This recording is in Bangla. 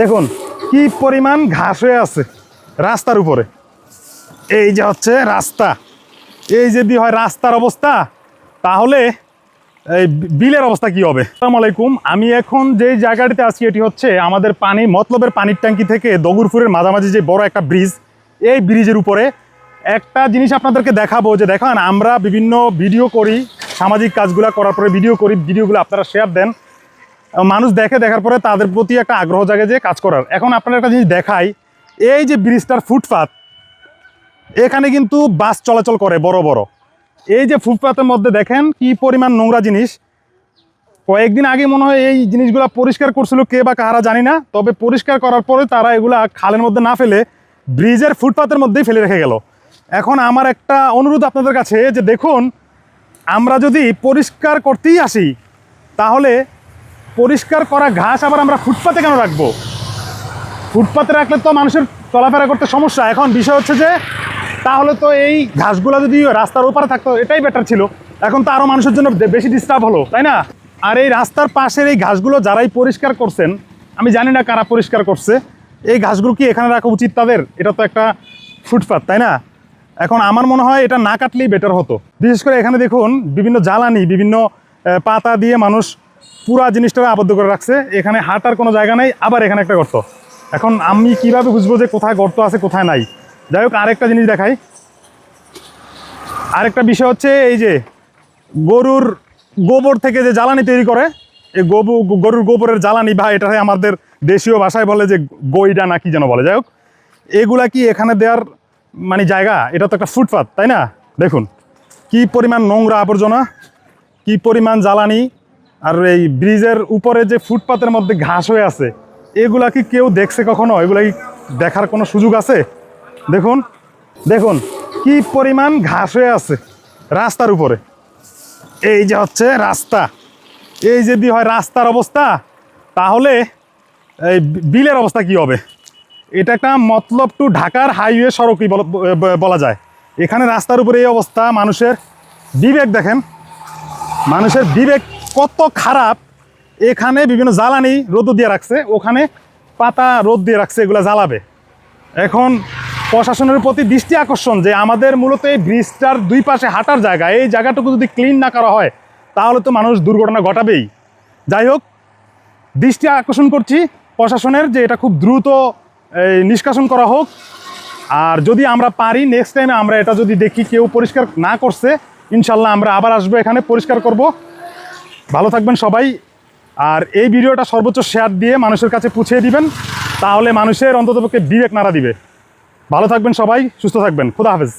দেখুন, কি পরিমাণ ঘাস হয়ে আছে রাস্তার উপরে। এই যে হচ্ছে রাস্তা। এই যদি হয় রাস্তার অবস্থা, তাহলে এই বিলের অবস্থা কি হবে? আসসালামু আলাইকুম, আমি এখন যে জায়গাটিতে আছি, এটি হচ্ছে আমাদের পানি, মতলবের পানির ট্যাঙ্কি থেকে দগুরপুরের মাঝামাঝি যে বড় একটা ব্রিজ, এই ব্রিজের উপরে একটা জিনিস আপনাদেরকে দেখাবো যে দেখান, আমরা বিভিন্ন ভিডিও করি, সামাজিক কাজগুলো করার পরে ভিডিও করি, ভিডিওগুলো আপনারা শেয়ার দেন। মানুষ দেখে দেখার পরে তাদের প্রতি একটা আগ্রহ জাগে যে কাজ করার। এখন আপনারা একটা জিনিস দেখাই, এই যে ব্রিজটার ফুটপাত, এখানে কিন্তু বাস চলাচল করে বড় বড়। এই যে ফুটপাতের মধ্যে দেখেন কি পরিমাণ নোংরা জিনিস। কয়েকদিন আগে মনে হয় এই জিনিসগুলো পরিষ্কার করছিল কে বা কাহারা জানি না, তবে পরিষ্কার করার পরে তারা এগুলা খালের মধ্যে না ফেলে ব্রিজের ফুটপাতের মধ্যেই ফেলে রেখে গেল। এখন আমার একটা অনুরোধ আপনাদের কাছে যে দেখুন, আমরা যদি পরিষ্কার করতেই আসি, তাহলে পরিষ্কার করা ঘাস আবার আমরা ফুটপাতে কেন রাখব? ফুটপাতে রাখলে তো মানুষের চলাফেরা করতে সমস্যা। এখন বিষয় হচ্ছে যে, তাহলে তো এই ঘাসগুলো যদি রাস্তার ওপারে থাকতো, এটাই বেটার ছিল। এখন তো আরও মানুষের জন্য বেশি ডিস্টার্ব হলো, তাই না? আর এই রাস্তার পাশের এই ঘাসগুলো যারাই পরিষ্কার করছেন, আমি জানি না কারা পরিষ্কার করছে, এই ঘাসগুলো কি এখানে রাখা উচিত তাদের? এটা তো একটা ফুটপাত, তাই না? এখন আমার মনে হয় এটা না কাটলেই বেটার হতো। বিশেষ করে এখানে দেখুন, বিভিন্ন জ্বালানি, বিভিন্ন পাতা দিয়ে মানুষ পুরা জিনিসটা আবদ্ধ করে রাখছে। এখানে হাঁটার কোনো জায়গা নেই, আবার এখানে একটা গর্ত। এখন আমি কীভাবে বুঝব যে কোথায় গর্ত আছে, কোথায় নাই? যাই হোক, আরেকটা জিনিস দেখাই। আরেকটা বিষয় হচ্ছে এই যে গরুর গোবর থেকে যে জ্বালানি তৈরি করে, এই গবু, গরুর গোবরের জ্বালানি বা এটাকে আমাদের দেশীয় ভাষায় বলে যে গইডা না কি যেন বলে। যাই হোক, এগুলা কি এখানে দেওয়ার মানে জায়গা? এটা তো একটা ফুটপাত, তাই না? দেখুন, কি পরিমাণ নোংরা আবর্জনা, কি পরিমাণ জ্বালানি আর এই ব্রিজের উপরে যে ফুটপাতের মধ্যে ঘাস হয়ে আছে, এগুলা কি কেউ দেখছে কখনো? এগুলা কি দেখার কোনো সুযোগ আছে? দেখুন দেখুন, কি পরিমাণ ঘাস হয়ে আছে রাস্তার উপরে। এই যে হচ্ছে রাস্তা। এই যদি হয় রাস্তার অবস্থা, তাহলে এই বিলের অবস্থা কি হবে? এটা একটা মতলব টু ঢাকার হাইওয়ে সড়কই বল- বলা যায়। এখানে রাস্তার উপরে এই অবস্থা, মানুষের বিবেক দেখেন। মানুষের বিবেক কত খারাপ এখানে বিভিন্ন জ্বালানি রোদ দিয়ে রাখছে, ওখানে পাতা রোদ দিয়ে রাখছে, এগুলো জ্বালাবে। এখন প্রশাসনের প্রতি দৃষ্টি আকর্ষণ যে আমাদের মূলত এই ব্রিজটার দুই পাশে হাঁটার জায়গা, এই জায়গাটুকু যদি ক্লিন না করা হয়, তাহলে তো মানুষ দুর্ঘটনা ঘটাবেই। যাই হোক, দৃষ্টি আকর্ষণ করছি প্রশাসনের যে এটা খুব দ্রুত নিষ্কাশন করা হোক। আর যদি আমরা পারি নেক্সট টাইমে আমরা এটা যদি দেখি কেউ পরিষ্কার না করছে, ইনশাল্লাহ আমরা আবার আসব এখানে পরিষ্কার করব। ভালো থাকবেন সবাই। আর এই ভিডিওটা সর্বোচ্চ শেয়ার দিয়ে মানুষের কাছে পুছিয়ে দিবেন, তাহলে মানুষের অন্ততপক্ষে বিবেক নাড়া দিবে। ভালো থাকবেন সবাই, সুস্থ থাকবেন। খুদা হাফেজ।